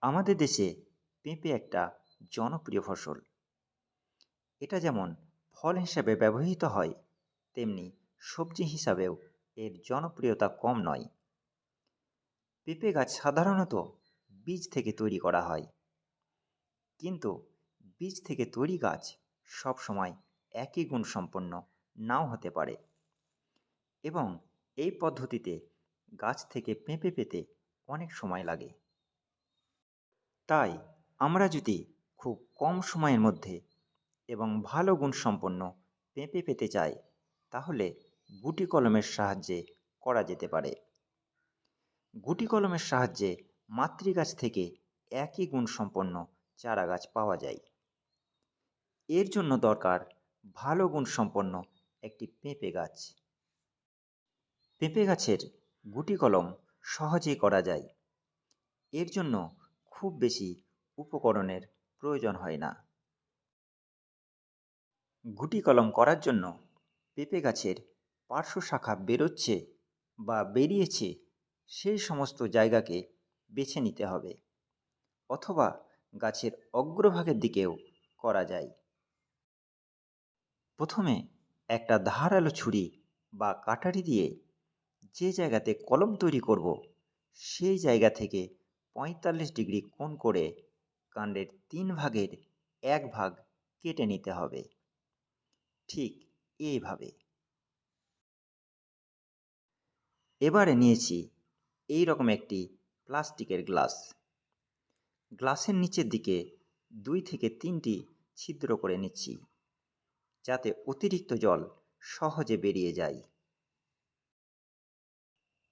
আমাদের দেশে পেঁপে একটা জনপ্রিয় ফসল। এটা যেমন ফল হিসাবে ব্যবহৃত হয়, তেমনি সবজি হিসাবেও এর জনপ্রিয়তা কম নয়। পেঁপে গাছ সাধারণত বীজ থেকে তৈরি করা হয়। কিন্তু বীজ থেকে তৈরি গাছ সবসময় একই গুণ সম্পন্ন নাও হতে পারে। এবং এই পদ্ধতিতে গাছ থেকে পেঁপে পেতে অনেক সময় লাগে। তাই আমরা যদি খুব কম সময়ের মধ্যে এবং ভালো গুণসম্পন্ন পেঁপে পেতে চাই, তাহলে গুটি কলমের সাহায্যে করা যেতে পারে। গুটি কলমের সাহায্যে মাতৃগাছ থেকে একই গুণসম্পন্ন চারা গাছ পাওয়া যায়। এর জন্য দরকার ভালো গুণসম্পন্ন একটি পেঁপে গাছ। পেঁপে গাছের গুটি কলম সহজেই করা যায়। এর জন্য খুব বেশি উপকরণের প্রয়োজন হয় না। গুটি কলম করার জন্য পেঁপে গাছের পার্শ্ব শাখা বেরোচ্ছে বা বেরিয়েছে সেই সমস্ত জায়গাকে বেছে নিতে হবে অথবা গাছের অগ্রভাগের দিকেও করা যায়। প্রথমে একটা ধারালো ছুরি বা কাটারি দিয়ে যে জায়গাতে কলম তৈরি করব, সেই জায়গা থেকে পঁয়তাল্লিশ ডিগ্রি কোণ করে কাণ্ডের তিন ভাগের এক ভাগ কেটে নিতে হবে। ঠিক এইভাবে। এবারে নিয়েছি এই রকম একটি প্লাস্টিকের গ্লাস। গ্লাসের নিচের দিকে দুই থেকে তিনটি ছিদ্র করে নিচ্ছি, যাতে অতিরিক্ত জল সহজে বেরিয়ে যায়।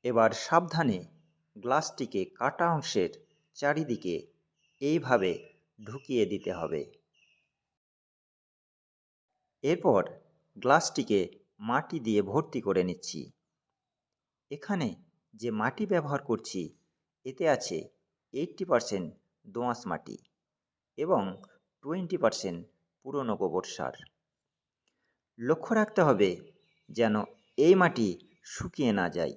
এবার সাবধানে গ্লাসটিকে কাটা অংশের চারিদিকে এইভাবে ঢুকিয়ে দিতে হবে। এরপর গ্লাসটিকে মাটি দিয়ে ভর্তি করে নিচ্ছি। এখানে যে মাটি ব্যবহার করছি, এতে আছে এইট্টি পারসেন্ট দোঁয়াশ মাটি এবং টোয়েন্টি পারসেন্ট পুরনো গোবর সার। লক্ষ্য রাখতে হবে যেন এই মাটি শুকিয়ে না যায়।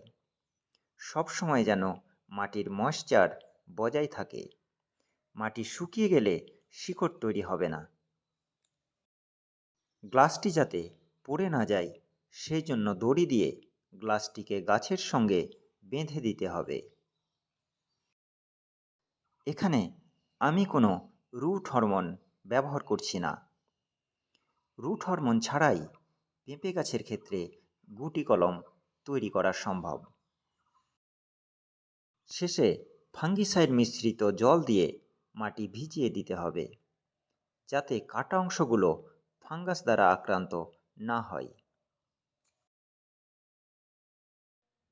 সবসময় যেন মাটির ময়েশ্চার বজায় থাকে। মাটি শুকিয়ে গেলে শিকড় তৈরি হবে না। গ্লাসটি যাতে পড়ে না যায়, সেই জন্য দড়ি দিয়ে গ্লাসটিকে গাছের সঙ্গে বেঁধে দিতে হবে। এখানে আমি কোনো রুট হরমোন ব্যবহার করছি না। রুট হরমোন ছাড়াই পেঁপে গাছের ক্ষেত্রে গুটি কলম তৈরি করা সম্ভব। শেষে ফাঙ্গিসাইড মিশ্রিত জল দিয়ে মাটি ভিজিয়ে দিতে হবে, যাতে কাটা অংশগুলো ফাঙ্গাস দ্বারা আক্রান্ত না হয়।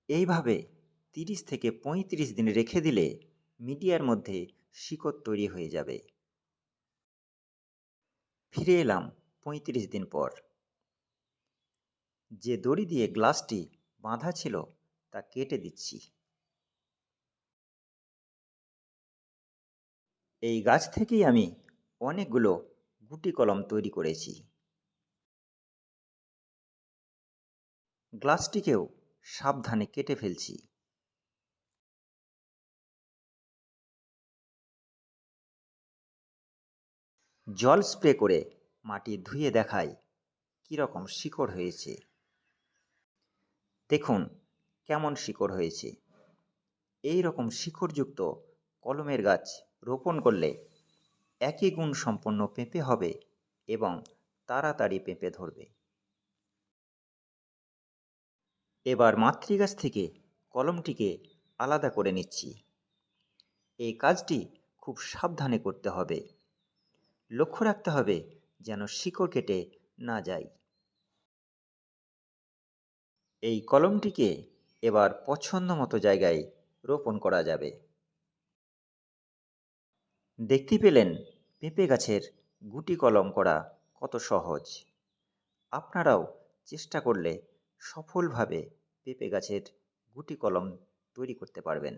এইভাবে তিরিশ থেকে পঁয়ত্রিশ দিন রেখে দিলে মিডিয়ার মধ্যে শিকড় তৈরি হয়ে যাবে। ফিরে এলাম পঁয়ত্রিশ দিন পর। যে দড়ি দিয়ে গ্লাসটি বাঁধা ছিল তা কেটে দিচ্ছি। এই গাছ থেকেই আমি অনেকগুলো গুটি কলম তৈরি করেছি। গ্লাসটিকেও সাবধানে কেটে ফেলছি। জল স্প্রে করে মাটি ধুয়ে দেখাই কীরকম শিকড় হয়েছে। দেখুন কেমন শিকড় হয়েছে। এই রকম শিকড়যুক্ত কলমের গাছ রোপণ করলে একই গুণ সম্পন্ন পেঁপে হবে এবং তাড়াতাড়ি পেঁপে ধরবে। এবার মাতৃগাছ থেকে কলমটিকে আলাদা করে নিচ্ছি। এই কাজটি খুব সাবধানে করতে হবে। লক্ষ্য রাখতে হবে যেন শিকড় কেটে না যায়। এই কলমটিকে এবার পছন্দ মতো জায়গায় রোপণ করা যাবে। দেখতে পেলেন পেঁপে গাছের গুটি কলম করা কত সহজ। আপনারাও চেষ্টা করলে সফলভাবে পেঁপে গাছের গুটি কলম তৈরি করতে পারবেন।